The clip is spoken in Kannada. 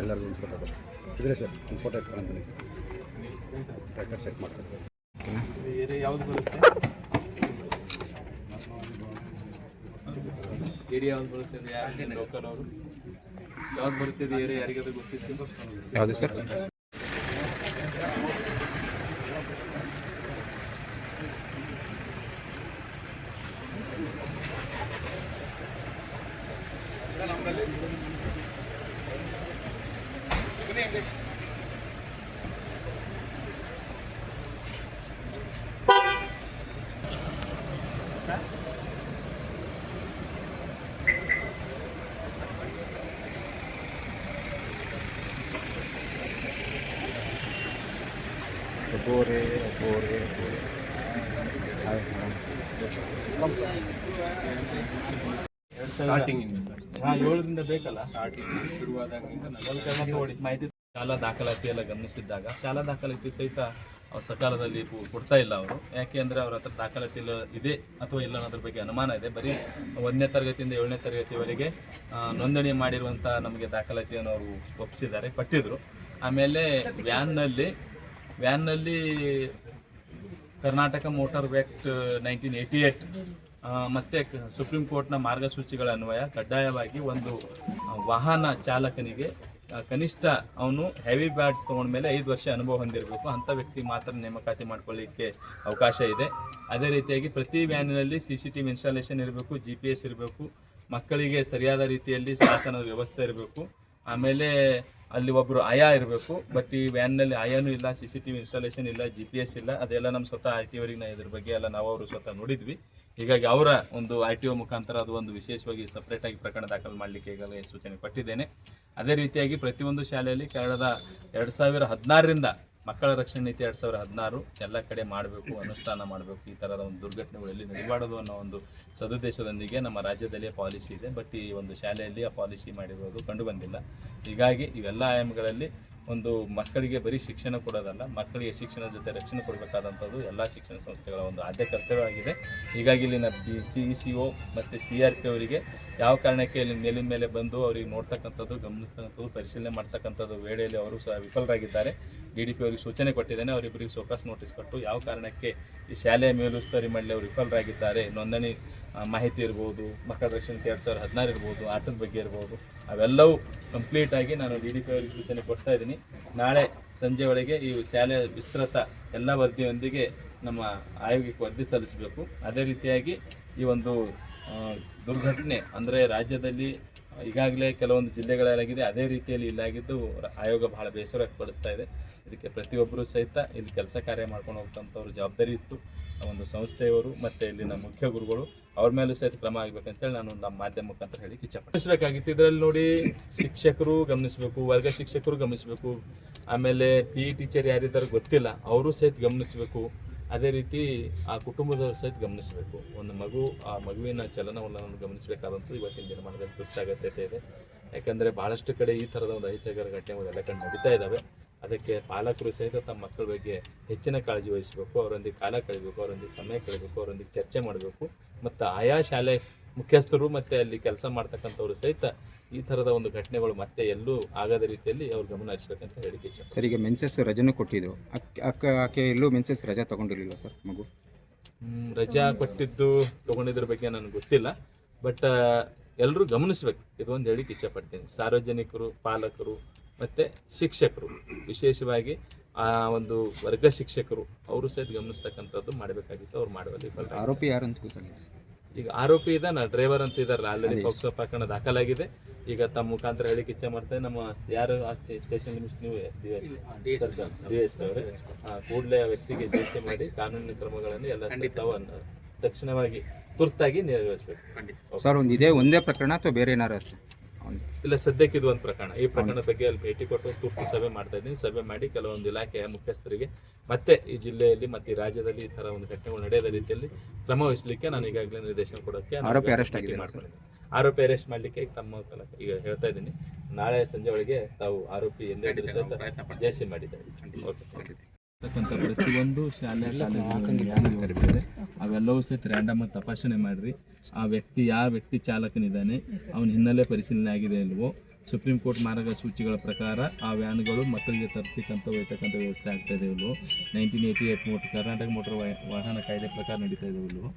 ಎಲ್ಲರಿಗೂ ಒಂದು ಫೋಟೋ ಇದ್ರೆ ಸರ್ ಒಂದು ಫೋಟೋ ಎತ್ಕೊಂಡು ಬನ್ನಿ. ರೆಕಾರ್ಡ್ ಚೆಕ್ ಮಾಡ್ತಾರೆ ಏರಿಯಾ ಯಾವ್ದು ಬರುತ್ತೆ? ಏರಿಯಾ ಯಾವ್ದು ಬರುತ್ತೆ ಯಾರಿಗೆ ಲೋಕಲ್ ಅವರು ಯಾವ್ದು ಬರುತ್ತೆ ಏರಿಯಾ ಯಾರಿಗಾದ್ರೂ ಗೊತ್ತಿತ್ತು? ಯಾವುದು ಸರ್? ಒಬ್ಬರೇ ಒಬ್ಬರೇ ಸ್ಟಾರ್ಟಿಂಗ್ ಹಾಂ ಏಳರಿಂದ ಬೇಕಲ್ಲ? ಮಾಹಿತಿ ಶಾಲಾ ದಾಖಲಾತಿ ಎಲ್ಲ ಗಮನಿಸಿದ್ದಾಗ ಶಾಲಾ ದಾಖಲಾತಿ ಸಹಿತ ಅವ್ರು ಸಕಾಲದಲ್ಲಿ ಕೊಡ್ತಾ ಇಲ್ಲ ಅವರು. ಯಾಕೆ ಅಂದರೆ ಅವ್ರ ಹತ್ರ ದಾಖಲಾತಿ ಇಲ್ಲ ಇದೆ ಅಥವಾ ಇಲ್ಲ ಅನ್ನೋದ್ರ ಬಗ್ಗೆ ಅನುಮಾನ ಇದೆ. ಬರೀ ಒಂದನೇ ತರಗತಿಯಿಂದ ಏಳನೇ ತರಗತಿವರೆಗೆ ನೋಂದಣಿ ಮಾಡಿರುವಂಥ ನಮಗೆ ದಾಖಲಾತಿಯನ್ನು ಅವರು ಒಪ್ಪಿಸಿದ್ದಾರೆ ಪಟ್ಟಿದ್ರು. ಆಮೇಲೆ ವ್ಯಾನ್ನಲ್ಲಿ ವ್ಯಾನ್ನಲ್ಲಿ Karnataka motor act nineteen eighty eight ಮತ್ತು ಸುಪ್ರೀಂ ಕೋರ್ಟ್ನ ಮಾರ್ಗಸೂಚಿಗಳ ಅನ್ವಯ ಕಡ್ಡಾಯವಾಗಿ ಒಂದು ವಾಹನ ಚಾಲಕನಿಗೆ ಕನಿಷ್ಠ ಅವನು ಹೆವಿ ಬ್ಯಾಡ್ಸ್ ತೊಗೊಂಡ್ಮೇಲೆ ಐದು ವರ್ಷ ಅನುಭವ ಹೊಂದಿರಬೇಕು. ಅಂಥ ವ್ಯಕ್ತಿ ಮಾತ್ರ ನೇಮಕಾತಿ ಮಾಡ್ಕೊಳ್ಳಿಕ್ಕೆ ಅವಕಾಶ ಇದೆ. ಅದೇ ರೀತಿಯಾಗಿ ಪ್ರತಿ ವ್ಯಾನಿನಲ್ಲಿ C C T V installation ಇರಬೇಕು ಜಿ ಪಿ ಎಸ್ ಇರಬೇಕು, ಮಕ್ಕಳಿಗೆ ಸರಿಯಾದ ರೀತಿಯಲ್ಲಿ ಶಾಸನದ ವ್ಯವಸ್ಥೆ ಇರಬೇಕು. ಆಮೇಲೆ ಅಲ್ಲಿ ಒಬ್ಬರು ಆಯಾ ಇರಬೇಕು. ಬಟ್ ಈ ವ್ಯಾನ್ನಲ್ಲಿ ಆಯಾನು ಇಲ್ಲ C C T V installation ಇಲ್ಲ ಜಿ ಪಿ ಎಸ್ ಇಲ್ಲ. ಅದೆಲ್ಲ ನಮ್ಮ ಸ್ವತಃ ಆರ್ ಟಿ ಅವರಿಗೆ ಇದ್ರ ಬಗ್ಗೆ ಎಲ್ಲ ನಾವು ಅವರು ಸ್ವತಃ ನೋಡಿದ್ವಿ. ಹೀಗಾಗಿ ಅವರ ಒಂದು ಆರ್ ಟಿ ಒ ಮುಖಾಂತರ ಅದು ಒಂದು ವಿಶೇಷವಾಗಿ ಸಪ್ರೇಟಾಗಿ ಪ್ರಕರಣ ದಾಖಲು ಮಾಡಲಿಕ್ಕೆ ಈಗಲೇ ಸೂಚನೆ ಕೊಟ್ಟಿದ್ದೇನೆ. ಅದೇ ರೀತಿಯಾಗಿ ಪ್ರತಿಯೊಂದು ಶಾಲೆಯಲ್ಲಿ ಕಳೆದ ಎರಡು ಸಾವಿರ ಹದಿನಾರರಿಂದ ಮಕ್ಕಳ ರಕ್ಷಣೆ ನೀತಿ ಎರಡು ಸಾವಿರ ಹದಿನಾರು ಎಲ್ಲ ಕಡೆ ಮಾಡಬೇಕು, ಅನುಷ್ಠಾನ ಮಾಡಬೇಕು, ಈ ಥರದ ಒಂದು ದುರ್ಘಟನೆಗಳಲ್ಲಿ ನಡೆಯಬಾರದು ಅನ್ನೋ ಒಂದು ಸದುದ್ದೇಶದೊಂದಿಗೆ ನಮ್ಮ ರಾಜ್ಯದಲ್ಲಿ ಪಾಲಿಸಿ ಇದೆ. ಬಟ್ ಈ ಒಂದು ಶಾಲೆಯಲ್ಲಿ ಆ ಪಾಲಿಸಿ ಮಾಡಿರೋದು ಕಂಡು ಬಂದಿಲ್ಲ. ಹೀಗಾಗಿ ಇವೆಲ್ಲ ಆಯಾಮಗಳಲ್ಲಿ ಒಂದು ಮಕ್ಕಳಿಗೆ ಬರೀ ಶಿಕ್ಷಣ ಕೊಡೋದಲ್ಲ, ಮಕ್ಕಳಿಗೆ ಶಿಕ್ಷಣದ ಜೊತೆ ರಕ್ಷಣೆ ಕೊಡಬೇಕಾದಂಥದ್ದು ಎಲ್ಲ ಶಿಕ್ಷಣ ಸಂಸ್ಥೆಗಳ ಒಂದು ಆದ್ಯ ಕರ್ತವ್ಯವಾಗಿದೆ. ಹೀಗಾಗಿ ಇಲ್ಲಿನ B C E C O ಮತ್ತು ಸಿ ಆರ್ ಪಿ ಅವರಿಗೆ ಯಾವ ಕಾರಣಕ್ಕೆ ಇಲ್ಲಿ ಮೇಲಿನ ಮೇಲೆ ಬಂದು ಅವರಿಗೆ ನೋಡ್ತಕ್ಕಂಥದ್ದು, ಗಮನಿಸ್ತಕ್ಕಂಥದ್ದು, ಪರಿಶೀಲನೆ ಮಾಡ್ತಕ್ಕಂಥದ್ದು ವೇಳೆಯಲ್ಲಿ ಅವರು ಸಹ ವಿಫಲರಾಗಿದ್ದಾರೆ. ಡಿ ಡಿ ಪಿ ಅವರಿಗೆ ಸೂಚನೆ ಕೊಟ್ಟಿದ್ದೇನೆ, ಅವರಿಬ್ಬರಿಗೆ ಸೋಕಾಸ್ ನೋಟಿಸ್ ಕೊಟ್ಟು ಯಾವ ಕಾರಣಕ್ಕೆ ಈ ಶಾಲೆಯ ಮೇಲುಸ್ತುವಾರಿ ಮಾಡಲಿ ಅವರು ವಿಫಲರಾಗಿದ್ದಾರೆ, ನೋಂದಣಿ ಮಾಹಿತಿ ಇರ್ಬೋದು, ಮಕ್ಕಳ ರಕ್ಷಣೆ ಎರಡು ಸಾವಿರದ ಹದಿನಾರು ಇರ್ಬೋದು, ಆಟದ ಬಗ್ಗೆ ಇರ್ಬೋದು, ಅವೆಲ್ಲವೂ ಕಂಪ್ಲೀಟ್ ಆಗಿ ನಾನು ಡಿ ಡಿ ಪಿ ಅವರಿಗೆ ಸೂಚನೆ ಕೊಡ್ತಾ ಇದ್ದೀನಿ. ನಾಳೆ ಸಂಜೆ ಒಳಗೆ ಈ ಶಾಲೆಯ ವಿಸ್ತೃತ ಎಲ್ಲ ವರದಿಯೊಂದಿಗೆ ನಮ್ಮ ಆಯೋಗಕ್ಕೆ ವರದಿ ಸಲ್ಲಿಸಬೇಕು. ಅದೇ ರೀತಿಯಾಗಿ ಈ ಒಂದು ದುರ್ಘಟನೆ ಅಂದರೆ ರಾಜ್ಯದಲ್ಲಿ ಈಗಾಗಲೇ ಕೆಲವೊಂದು ಜಿಲ್ಲೆಗಳಲ್ಲಾಗಿದೆ, ಅದೇ ರೀತಿಯಲ್ಲಿ ಇಲ್ಲಾಗಿದ್ದು ಆಯೋಗ ಬಹಳ ಬೇಸರ ವ್ಯಕ್ತಪಡಿಸ್ತಾ ಇದೆ. ಇದಕ್ಕೆ ಪ್ರತಿಯೊಬ್ಬರೂ ಸಹಿತ ಇಲ್ಲಿ ಕೆಲಸ ಕಾರ್ಯ ಮಾಡ್ಕೊಂಡು ಹೋಗ್ತಂಥವ್ರ ಜವಾಬ್ದಾರಿ ಇತ್ತು. ಒಂದು ಸಂಸ್ಥೆಯವರು ಮತ್ತು ಇಲ್ಲಿನ ಮುಖ್ಯ ಗುರುಗಳು ಅವ್ರ ಮೇಲೂ ಸಹಿತ ಕ್ರಮ ಆಗ್ಬೇಕಂತೇಳಿ ನಾನು ನಮ್ಮ ಮಾಧ್ಯಮ ಮುಖಾಂತರ ಹೇಳಿ ಇಚ್ಛಪಡಿಸಬೇಕಾಗಿತ್ತು ಇದರಲ್ಲಿ ನೋಡಿ ಶಿಕ್ಷಕರು ಗಮನಿಸಬೇಕು, ವರ್ಗ ಶಿಕ್ಷಕರು ಗಮನಿಸಬೇಕು. ಆಮೇಲೆ ಪಿ ಟೀಚರ್ ಯಾರಿದ್ದಾರೆ ಗೊತ್ತಿಲ್ಲ, ಅವರು ಸಹಿತ ಗಮನಿಸಬೇಕು. ಅದೇ ರೀತಿ ಆ ಕುಟುಂಬದವರು ಸಹಿತ ಗಮನಿಸಬೇಕು. ಒಂದು ಮಗು, ಆ ಮಗುವಿನ ಚಲನವಲನವನ್ನು ಗಮನಿಸಬೇಕಾದಂಥ ಇವತ್ತಿನ ದಿನಮಾನದಲ್ಲಿ ತುರ್ತಾಗತ್ಯತೆ ಇದೆ. ಯಾಕಂದರೆ ಭಾಳಷ್ಟು ಕಡೆ ಈ ಥರದ ಒಂದು ಅಹಿತಕರ ಘಟನೆಗಳು ಎಲ್ಲ ಕಡೆ ನಡೀತಾ ಇದ್ದಾವೆ. ಅದಕ್ಕೆ ಪಾಲಕರು ಸಹಿತ ತಮ್ಮ ಮಕ್ಕಳ ಬಗ್ಗೆ ಹೆಚ್ಚಿನ ಕಾಳಜಿ ವಹಿಸಬೇಕು ಅವರೊಂದಿಗೆ ಕಾಲ ಕಳಿಬೇಕು ಅವರೊಂದಿಗೆ ಸಮಯ ಕಳಿಬೇಕು ಅವರೊಂದಿಗೆ ಚರ್ಚೆ ಮಾಡಬೇಕು. ಮತ್ತು ಆಯಾ ಶಾಲೆ ಮುಖ್ಯಸ್ಥರು ಮತ್ತು ಅಲ್ಲಿ ಕೆಲಸ ಮಾಡ್ತಕ್ಕಂಥವ್ರು ಸಹಿತ ಈ ಥರದ ಒಂದು ಘಟನೆಗಳು ಮತ್ತೆ ಎಲ್ಲೂ ಆಗದ ರೀತಿಯಲ್ಲಿ ಅವ್ರು ಗಮನ ಹರಿಸ್ಬೇಕಂತ ಹೇಳಿಕೆ ಇಚ್ಛೆ ಸರ್ ಈಗ ಮೆನ್ಸಸ್ ರಜೆನೂ ಕೊಟ್ಟಿದ್ರು. ಅಕ್ಕ ಆಕೆ ಎಲ್ಲೂ ಮೆನ್ಸಸ್ ರಜಾ ತಗೊಂಡಿರಲಿಲ್ಲ ಸರ್ ಮಗು? ರಜಾ ಕೊಟ್ಟಿದ್ದು ತೊಗೊಂಡಿದ್ರ ಬಗ್ಗೆ ನನಗೆ ಗೊತ್ತಿಲ್ಲ. ಬಟ್ ಎಲ್ಲರೂ ಗಮನಿಸ್ಬೇಕು. ಇದೊಂದು ಹೇಳಿಕೆ ಇಚ್ಛೆ ಪಡ್ತೀನಿ. ಸಾರ್ವಜನಿಕರು ಪಾಲಕರು ಮತ್ತು ಶಿಕ್ಷಕರು. ವಿಶೇಷವಾಗಿ ಆ ಒಂದು ವರ್ಗ ಶಿಕ್ಷಕರು ಅವರು ಸಹಿತ ಗಮನಿಸ್ತಕ್ಕಂಥದ್ದು ಮಾಡಬೇಕಾಗಿತ್ತು ಅವ್ರು ಮಾಡುವಲ್ಲಿ. ಆರೋಪಿ ಯಾರು ಅಂತ ಗೊತ್ತಾಗಿಲ್ಲ ಈಗ ಆರೋಪಿ ಇದಾನ ಡ್ರೈವರ್ ಅಂತ ಇದಾರಲ್ಲ ಆಲ್ರೆಡಿ ಪೋಕ್ಸೋ ಪ್ರಕರಣ ದಾಖಲಾಗಿದೆ. ಈಗ ತಮ್ಮ ಮುಖಾಂತರ ಹೇಳಿಕೆ ಇಚ್ಛೆ ಮಾಡ್ತಾರೆ ನಮ್ಮ ಯಾರು ಸ್ಟೇಷನ್ ನೀವು ಡಿ ಎಸ್ ಅವರೇ ಕೂಡಲೇ ಆ ವ್ಯಕ್ತಿಗೆ ಚರ್ಚೆ ಮಾಡಿ ಕಾನೂನಿನ ಕ್ರಮಗಳನ್ನು ಎಲ್ಲ ತಕ್ಷಣವಾಗಿ ತುರ್ತಾಗಿ ನಿರ್ವಹಿಸಬೇಕು ಸರ್ ಒಂದು ಇದೇ ಒಂದೇ ಪ್ರಕರಣ ಅಥವಾ ಬೇರೆ ಏನಾರ ಇಲ್ಲ ಸದ್ಯಕ್ಕೆ ಇದು ಒಂದು ಪ್ರಕರಣ. ಈ ಪ್ರಕರಣ ಬಗ್ಗೆ ಅಲ್ಲಿ ಭೇಟಿ ಕೊಟ್ಟು ತುರ್ತು ಸಭೆ ಮಾಡ್ತಾ ಇದ್ದೀನಿ. ಸಭೆ ಮಾಡಿ ಕೆಲವೊಂದು ಇಲಾಖೆಯ ಮುಖ್ಯಸ್ಥರಿಗೆ ಮತ್ತೆ ಈ ಜಿಲ್ಲೆಯಲ್ಲಿ ಮತ್ತೆ ಈ ರಾಜ್ಯದಲ್ಲಿ ಈ ತರ ಒಂದು ಘಟನೆಗಳು ನಡೆಯದ ರೀತಿಯಲ್ಲಿ ಕ್ರಮ ವಹಿಸಲಿಕ್ಕೆ ನಾನು ಈಗಾಗಲೇ ನಿರ್ದೇಶನ ಕೊಡೋಕ್ಕೆ ಆರೋಪಿ ಅರೆಸ್ಟ್ ಮಾಡ್ಕೊಂಡಿದ್ದೀನಿ. ಆರೋಪಿ ಅರೆಸ್ಟ್ ಮಾಡಲಿಕ್ಕೆ ಈಗ ತಮ್ಮ ಮೂಲಕ ಈಗ ಹೇಳ್ತಾ ಇದ್ದೀನಿ. ನಾಳೆ ಸಂಜೆ ಒಳಗೆ ತಾವು ಆರೋಪಿ ಎಲ್ಲೇ ಜೈಸಿ ಮಾಡಿದ್ದಾರೆ. ಪ್ರತಿಯೊಂದು ಶಾಲೆಯಲ್ಲಿ ಅವೆಲ್ಲವೂ ಸಹಿತ ರ್ಯಾಂಡಮ್ ಆಗಿ ತಪಾಸಣೆ ಮಾಡಿರಿ. ಆ ವ್ಯಕ್ತಿ ಯಾವ ವ್ಯಕ್ತಿ ಚಾಲಕನಿದ್ದಾನೆ, ಅವನ ಹಿನ್ನೆಲೆ ಪರಿಶೀಲನೆ ಆಗಿದೆ ಇಲ್ವೋ ಸುಪ್ರೀಂ ಕೋರ್ಟ್ ಮಾರ್ಗಸೂಚಿಗಳ ಪ್ರಕಾರ ಆ ವ್ಯಾನ್ಗಳು ಮಕ್ಕಳಿಗೆ ತರ್ತಕ್ಕಂಥ ಒಯ್ತಕ್ಕಂಥ ವ್ಯವಸ್ಥೆ ಆಗ್ತಾ ಇದೆ ಇಲ್ವೋ nineteen eighty eight motor Karnataka motor ವಾಹನ ಕಾಯ್ದೆ ಪ್ರಕಾರ ನಡೀತಾ ಇದೆ ಇಲ್ವೋ.